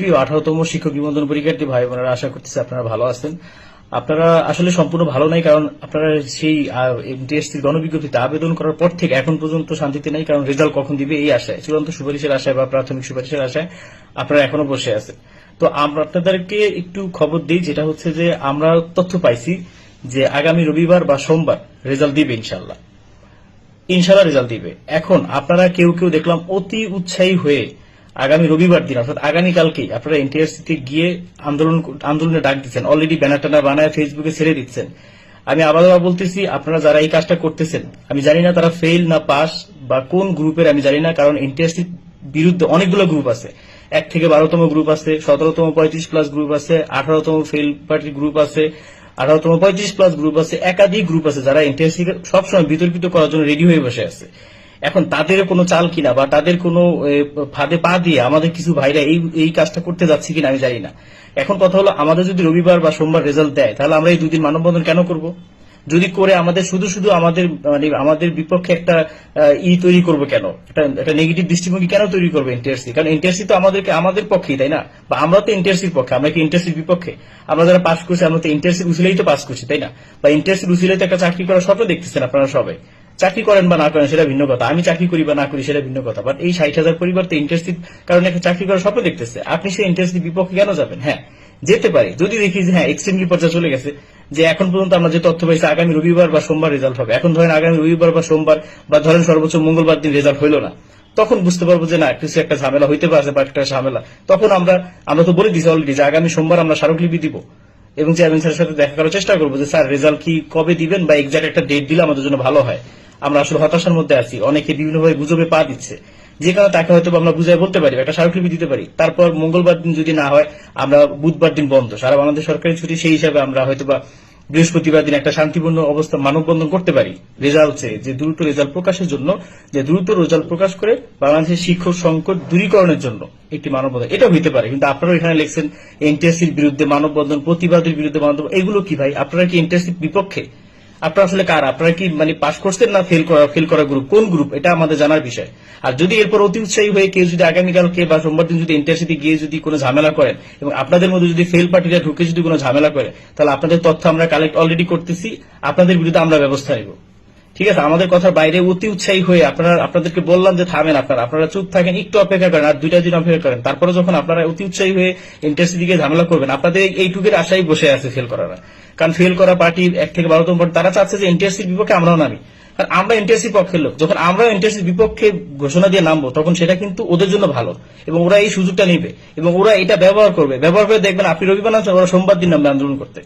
প্রিয় আঠারোতম শিক্ষক নিবন্ধন পরীক্ষার্থী ভাই বোনেরা, আশা করতেছি আপনারা ভালো আছেন। আপনারা আসলে সম্পূর্ণ ভালো নাই, কারণ আপনারা সেই এমটিএসসির গণবিজ্ঞপ্তিতে আবেদন করার পর থেকে এখন পর্যন্ত শান্তিতে নাই, কারণ রেজাল্ট কখন দিবে এই আশায়, চূড়ান্ত সুপারিশের আশায় বা প্রাথমিক সুপারিশের আশায় আপনারা এখনও বসে আছেন। তো আমরা আপনাদেরকে একটু খবর দিই, যেটা হচ্ছে যে আমরা তথ্য পাইছি যে আগামী রবিবার বা সোমবার রেজাল্ট দিবে ইনশাল্লাহ ইনশাল্লাহ রেজাল্ট দিবে। এখন আপনারা কেউ কেউ দেখলাম অতি উৎসাহী হয়ে আগামী রবিবার দিন, অর্থাৎ আগামীকালকেই আপনারা এনটিআরসিতে গিয়ে আন্দোলন আন্দোলনে ডাক দিচ্ছেন। অলরেডি ব্যানার টানার বানায় ফেসবুকে ছেড়ে দিচ্ছেন। আমি আবার বলতেছি, আপনারা যারা এই কাজটা করতেছেন, আমি জানি না তারা ফেল না পাস বা কোন গ্রুপের আমি জানি না, কারণ এনটিআরসির বিরুদ্ধে অনেকগুলো গ্রুপ আছে। এক থেকে বারোতম গ্রুপ আছে, সতেরোতম পঁয়ত্রিশ প্লাস গ্রুপ আছে, আঠারোতম ফেল পার্টির গ্রুপ আছে, আঠারোতম পঁয়ত্রিশ প্লাস গ্রুপ আছে, একাধিক গ্রুপ আছে যারা এনটিএসসি সবসময় বিতর্কিত করার জন্য রেডি হয়ে বসে আছে। এখন তাদের কোনো চাল কিনা বা তাদের কোনো ফাঁদে পা দিয়ে আমাদের কিছু ভাইরা এই এই কাজটা করতে যাচ্ছে কিনা আমি জানি না। এখন কথা হলো, আমাদের যদি রবিবার বা সোমবার রেজাল্ট দেয়, তাহলে আমরা এই দুদিন মানববন্ধন কেন করব? যদি করে আমাদের শুধু শুধু আমাদের মানে আমাদের বিপক্ষে একটা ই তৈরি করব কেন? একটা একটা নেগেটিভ দৃষ্টিভঙ্গি কেন তৈরি করবে এনটিআরসি কারণ এনটিআরসি তো আমাদেরকে, আমাদের পক্ষেই, তাই না? বা আমরা তো এনটিআরসির পক্ষে, আমরা কি এনটিআরসির বিপক্ষে? আমরা যারা পাস করছি, আমরা তো এনটিআরসির উচিলেই তো পাস করছি, তাই না? বা এনটিআরসির উচিলেই তো একটা চাকরি করার স্বপ্ন দেখতেছেন আপনারা সবাই। চাকরি করেন বা না করেন সেটা ভিন্ন কথা। আমি চাকরি করি বা না করি সেটা ভিন্ন কথা। বাট এই ষাট হাজার পরিবার তো ইন্টারেস্টের কারণে একটা চাকরি করার স্বপ্ন দেখতেছে। আপনি সেই ইন্টারেস্টের বিপক্ষে কেন যাবেন? হ্যাঁ যেতে পারে। যদি দেখি যে হ্যাঁ এক্সট্রিমলি পর্যায়ে চলে গেছে, যে এখন পর্যন্ত আমরা যে তথ্য পাইছি, আগামী রবিবার বা সোমবার রেজাল্ট হবে। এখন ধরেন আগামী রবিবার বা সোমবার বা ধরেন সর্বোচ্চ মঙ্গলবার দিন রেজাল্ট হইল না, তখন বুঝতে পারব যে না কিছু একটা ঝামেলা হইতে পারে বা একটা ঝামেলা। তখন আমরা আমরা তো বলে দিছি অলরেডি যে আগামী সোমবার আমরা স্মারকলিপি দিব। এবং চেয়ারম্যান স্যারের সাথে দেখা করার চেষ্টা করব যে, স্যার রেজাল্ট কি কবে দিবেন বা এক্সাক্ট একটা ডেট দিলে আমাদের জন্য ভালো হয়? আমরা আসলে হতাশার মধ্যে আছি। অনেকে বিভিন্নভাবে গুজবে পা দিচ্ছে। যে কারণে তাকে হয়তো আমরা বুঝাই বলতে পারি একটা স্মারকলিপি দিতে পারি। তারপর মঙ্গলবার দিন যদি না হয়, আমরা বুধবার দিন বন্ধ। সারা বাংলাদেশ সরকারি ছুটি, সেই হিসাবে আমরা হয়তো বা বৃহস্পতিবার দিন একটা শান্তিপূর্ণ অবস্থা মানববন্ধন করতে পারি। রেজাল্ট চেয়ে যে দ্রুত রেজাল্ট প্রকাশের জন্য, যে দ্রুত রেজাল্ট প্রকাশ করে বাংলাদেশের শিক্ষক সংকট দূরীকরণের জন্য একটি মানববন্ধন। এটা হইতে পারে। কিন্তু আপনারা এখানে লিখছেন, এনটিএসসির বিরুদ্ধে মানববন্ধন, প্রতিবাদের বিরুদ্ধে মানববন্ধন, এগুলো কি ভাই? আপনারা কি এনটিএসসির বিপক্ষে আপনারা আসলে কার? আপনারা কি মানে পাস করছেন না ফেল করা ফেল করা গ্রুপ কোন গ্রুপ এটা আমাদের জানার বিষয়। আর যদি এরপর অতি উৎসাহী হয়ে কেউ যদি আগামীকালকে বা সোমবার দিন যদি ইন্টারসিটি গিয়ে যদি কোনো ঝামেলা করেন এবং আপনাদের মধ্যে যদি ফেল পার্টিরা ঢুকে যদি কোনো ঝামেলা করে, তাহলে আপনাদের তথ্য আমরা কালেক্ট অলরেডি করতেছি। আপনাদের বিরুদ্ধে আমরা ব্যবস্থা নেব। ঠিক আছে? আমাদের কথার বাইরে অতি উৎসাহী হয়ে আপনারা, আপনাদেরকে বললাম যে থামেন আপনারা। আপনারা চুপ থাকেন, একটু অপেক্ষা করেন আর দুইটা দিন অপেক্ষা করেন। তারপরে যখন আপনারা অতি উৎসাহী হয়ে ইন্টারেস্ট দিকে ঝামেলা করবেন, আপনাদের এইটুকের আশাই বসে আছে ফেল করারা। কারণ ফেল করা পার্টি এক থেকে বারোতম পার্টি তারা চাচ্ছে যে এনটিএসসির বিপক্ষে আমরাও নামি। কারণ আমরা এনটিএসসির পক্ষের লোক, যখন আমরা এনটিএসসির বিপক্ষে ঘোষণা দিয়ে নামবো, তখন সেটা কিন্তু ওদের জন্য ভালো। এবং ওরা এই সুযোগটা নিবে। এবং ওরা এটা ব্যবহার করবে। ব্যবহার করে দেখবেন আপনি রবিবার নামছেন, ওরা সোমবার দিন নামবে আন্দোলন করতে।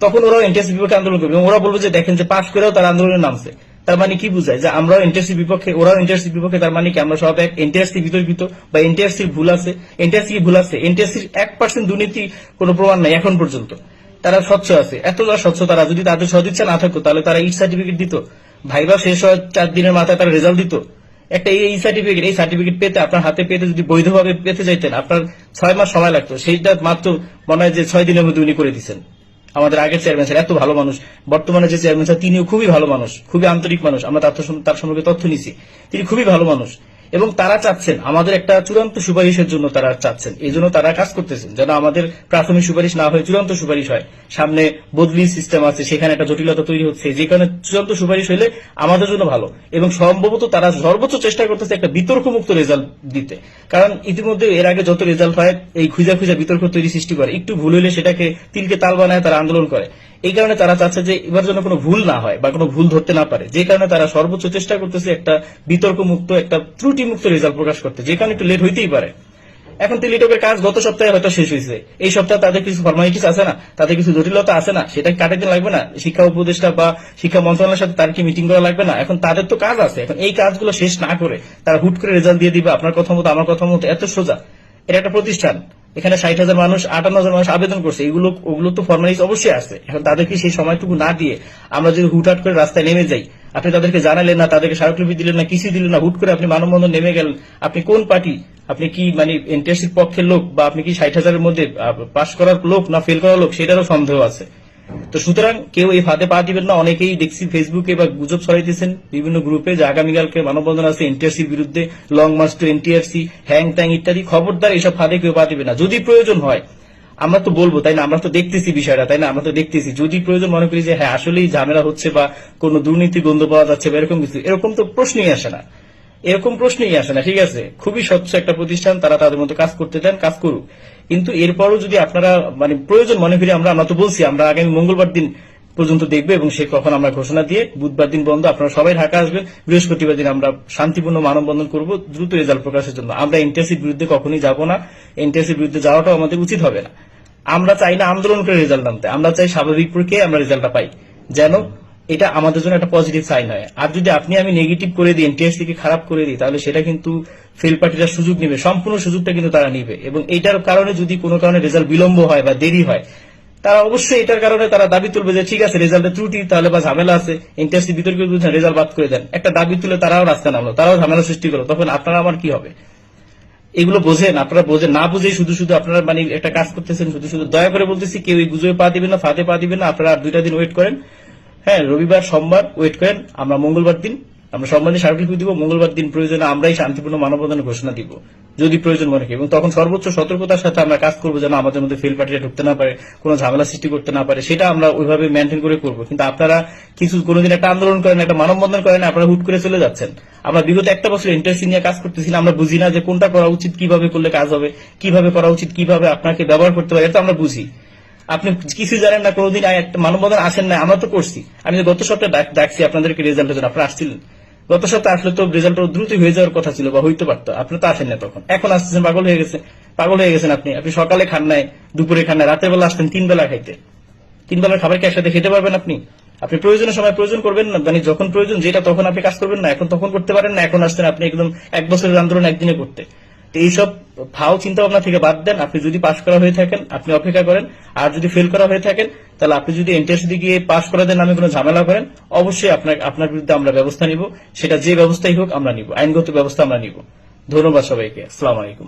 তখন ওরাও এনটিএসসির বিপক্ষে আন্দোলন করবে। এবং ওরা বলবে যে, দেখেন যে পাশ করেও তারা আন্দোলনে নামছে। তার মানে কি বুঝায়? যে আমরাও এনটিএসসির বিপক্ষে, ওরাও এনটিএসসির বিপক্ষে, তার মানে কি আমরা সব এক এনটিএসসি বিতর্কিত বা এনটিএসসির ভুল আছে? এনটিএসসি ভুল আছে? এনটিএসসির এক পার্সেন্ট দুর্নীতি কোনো প্রমাণ নাই এখন পর্যন্ত। তারা স্বচ্ছ আছে। এতটা স্বচ্ছ তারা যদি তাদের সদিচ্ছা না থাকতো, তাহলে তারা ইট সার্টিফিকেট দিত। ভাইবা শেষ হয় চার দিনের মাথায় তারা রেজাল্ট দিত। একটা এই সার্টিফিকেট এই সার্টিফিকেট পেতে, আপনার হাতে পেতে যদি বৈধভাবে পেতে চাইতেন, আপনার ছয় মাস সময় লাগতো। সেইটা মাত্র মনে হয় যে ছয় দিনের মধ্যে উনি করে দিচ্ছেন আমাদের আগের চেয়ারম্যান স্যার এত ভালো মানুষ। বর্তমানে যে চেয়ারম্যান স্যার তিনিও খুবই ভালো মানুষ, খুবই আন্তরিক মানুষ। আমরা তার সম্পর্কে তথ্য নিছি। তিনি খুবই ভালো মানুষ। এবং তারা চাচ্ছেন, আমাদের একটা চূড়ান্ত সুপারিশের জন্য তারা চাচ্ছেন। এই জন্য তারা কাজ করতেছেন, যেন আমাদের প্রাথমিক সুপারিশ না হয়ে চূড়ান্ত সুপারিশ হয়। সামনে বদলি সিস্টেম আছে, সেখানে একটা জটিলতা তৈরি হচ্ছে যে কারণে চূড়ান্ত সুপারিশ হলে আমাদের জন্য ভালো। এবং সম্ভবত তারা সর্বোচ্চ চেষ্টা করতেছে একটা বিতর্ক মুক্ত রেজাল্ট দিতে। কারণ ইতিমধ্যে এর আগে যত রেজাল্ট হয়, এই খুঁজা খুঁজা বিতর্ক তৈরি সৃষ্টি করে। একটু ভুল হলে সেটাকে তিলকে তাল বানায় তারা আন্দোলন করে। এই কারণে তারা চাচ্ছে যে এবার যেন কোনো ভুল না হয় বা কোনো ভুল ধরতে না পারে। যে কারণে তারা সর্বোচ্চ চেষ্টা করতেছে একটা বিতর্ক মুক্ত একটা ত্রুটি মুক্ত রেজাল্ট প্রকাশ করতে। যে কারণে একটু লেট হইতেই পারে। এখন টেলিটকের কাজ গত সপ্তাহে হয়তো শেষ হয়েছে এই সপ্তাহে তাদের কিছু ফর্মালিটিস আছে না? তাদের কিছু জটিলতা আছে না? সেটা কাটাতে লাগবে না? শিক্ষা উপদেষ্টা বা শিক্ষা মন্ত্রণালয়ের সাথে তার কি মিটিং করা লাগবে না? এখন তাদের তো কাজ আছে। এখন এই কাজগুলো শেষ না করে তারা হুট করে রেজাল্ট দিয়ে দিবে। আপনার কথা মতো, আমার কথা মতো, এত সোজা। এটা একটা প্রতিষ্ঠান। এখানে ষাট হাজার মানুষ, আটান্ন হাজার মানুষ আবেদন করছে। এগুলো, ওগুলো তো ফর্মালিটিস অবশ্যই আছে। এখন তাদেরকে সেই সময়টুকু না দিয়ে আমরা যদি হুটহাট করে রাস্তায় নেমে যাই, আপনি তাদেরকে জানালেন না, তাদেরকে স্মারকলিপি দিলেন না কিছু দিলেন না, হুট করে আপনি মানববন্ধন নেমে গেলেন, আপনি কোন পার্টি? আপনি কি মানে এনটিএসির পক্ষের লোক বা আপনি কি ষাট হাজারের মধ্যে পাশ করার লোক না ফেল করার লোক? সেটারও সন্দেহ আছে। তো সুতরাং কেউ এই ফাঁদে পা দিবেন না। অনেকেই দেখছি ফেসবুকে বা গুজব ছড়াইতেছেন বিভিন্ন গ্রুপে যে আগামীকালকে মানববন্ধন আছে এনটিআরসির বিরুদ্ধে লং মার্চ টু এনটিআরসি হ্যাং ট্যাং ইত্যাদি, খবরদার এসব ফাঁদে কেউ পা দিবে না। যদি প্রয়োজন হয়, আমরা তো বলব, তাই না? আমরা তো দেখতেছি বিষয়টা, তাই না? আমরা তো দেখতেছি। যদি প্রয়োজন মনে করি যে হ্যাঁ আসলেই ঝামেলা হচ্ছে বা কোনো দুর্নীতি গন্ধ পাওয়া যাচ্ছে বা এরকম কিছু, এরকম তো প্রশ্নই আসে না। এরকম প্রশ্নই আসে না, ঠিক আছে? খুবই স্বচ্ছ একটা প্রতিষ্ঠান, তারা তাদের মতো কাজ করতে দেন, কাজ করুক। কিন্তু এরপরও যদি আপনারা মানে প্রয়োজন মনে করি আমরা আমরা তো বলছি, আমরা আগামী মঙ্গলবার দিন পর্যন্ত দেখবে এবং সে কখন আমরা ঘোষণা দিয়ে বুধবার দিন বন্ধ, আপনারা সবাই ঢাকা আসবেন, বৃহস্পতিবার দিন আমরা শান্তিপূর্ণ মানববন্ধন করব, দ্রুত রেজাল্ট প্রকাশের জন্য। আমরা এনটিএসির বিরুদ্ধে কখনোই যাব না এনটিএসির বিরুদ্ধে যাওয়াটাও আমাদের উচিত হবে না। আমরা চাই না আন্দোলন করে রেজাল্ট আনতে আমরা চাই স্বাভাবিক প্রক্রিয়ায় আমরা রেজাল্টটা পাই। যেন এটা আমাদের জন্য একটা পজিটিভ সাইন হয়। আর যদি আপনি আমি নেগেটিভ করে দিই এনটিএসসি কে খারাপ করে দিই, তাহলে সেটা কিন্তু ফেল পার্টিরা সুযোগ নেবে। সম্পূর্ণ সুযোগটা কিন্তু তারা নিবে। এবং এটার কারণে যদি কোনো কারণে রেজাল্ট বিলম্ব হয় বা দেরি হয়, তারা অবশ্যই এটার কারণে তারা দাবি তুলবে যে, ঠিক আছে রেজাল্টের ত্রুটি, তাহলে বা ঝামেলা আছে। এনটিএসসি বিতর্কে রেজাল্ট বাদ করে দেন। একটা দাবি তুলে তারাও রাস্তা নামলো, তারাও ঝামেলা সৃষ্টি করল। তখন আপনারা আমার কি হবে? এগুলো বোঝেন, আপনারা বোঝেন। না বুঝে শুধু শুধু আপনারা মানে একটা কাজ করতেছেন, শুধু শুধু দয়া করে বলতেছি, কেউ গুজবে পা দিবেন না, ফাঁদে পা দিবেন না। আপনারা দুইটা দিন ওয়েট করেন। হ্যাঁ রবিবার সোমবার ওয়েট করেন, আমরা মঙ্গলবার দিন, আমরা দিন সার্টিফিকেট দিব, মঙ্গলবার দিন প্রয়োজনে আমরাই শান্তিপূর্ণ মানববন্ধনের ঘোষণা দিব, যদি প্রয়োজন মনে করি। এবং তখন সর্বোচ্চ সতর্কতার সাথে আমরা কাজ করব যেন আমাদের মধ্যে ফেল পার্টিটা ঢুকতে না পারে, কোনো ঝামেলা সৃষ্টি করতে না পারে, সেটা আমরা ওইভাবে মেনটেন করে করব। কিন্তু আপনারা কিছু কোনোদিন একটা আন্দোলন করেন, একটা মানববন্ধন করেন, আপনারা হুট করে চলে যাচ্ছেন। আমরা বিগত একটা বছর ইন্টারেস্ট নিয়ে কাজ করতেছিলাম, আমরা বুঝি না যে কোনটা করা উচিত, কীভাবে করলে কাজ হবে, কীভাবে করা উচিত, কীভাবে আপনাকে ব্যবহার করতে পারে এটা আমরা বুঝি। আপনি কিছু জানেন না, কোনোদিন মানববন্ধন আসেন না, আমরা তো করছি। আমি গত সপ্তাহে ডাক- ডাকছি আপনাদেরকে রেজাল্টের জন্য আসছিলেন। গত সপ্তাহে আসলে তো রেজাল্ট দ্রুত হয়ে যাওয়ার কথা ছিল বা হইতে পারতো, আপনি তো আসেন না তখন। এখন আসতেছেন, পাগল হয়ে গেছে পাগল হয়ে গেছেন আপনি। আপনি সকালে খান নাই, দুপুরে খান নাই, রাতের বেলা আসতেন, তিন বেলা খাইতে। তিন বেলার খাবার কি একসাথে খেতে পারবেন আপনি? আপনি প্রয়োজনের সময় প্রয়োজন করবেন না মানে যখন প্রয়োজন, যেটা তখন আপনি কাজ করবেন না, এখন তখন করতে পারেন না, এখন আসছেন আপনি একদম এক বছরের আন্দোলন একদিনে করতে। তো এইসব ভাও চিন্তা ভাবনা থেকে বাদ দেন। আপনি যদি পাশ করা হয়ে থাকেন, আপনি অপেক্ষা করেন। আর যদি ফেল করা হয়ে থাকেন, তাহলে আপনি যদি এনটিএস গিয়ে পাশ করাদের আমি কোনো ঝামেলা করেন, অবশ্যই আপনার আপনার বিরুদ্ধে আমরা ব্যবস্থা নিব। সেটা যে ব্যবস্থাই হোক আমরা নিব। আইনগত ব্যবস্থা আমরা নিব। ধন্যবাদ সবাইকে। আসসালাম আলাইকুম।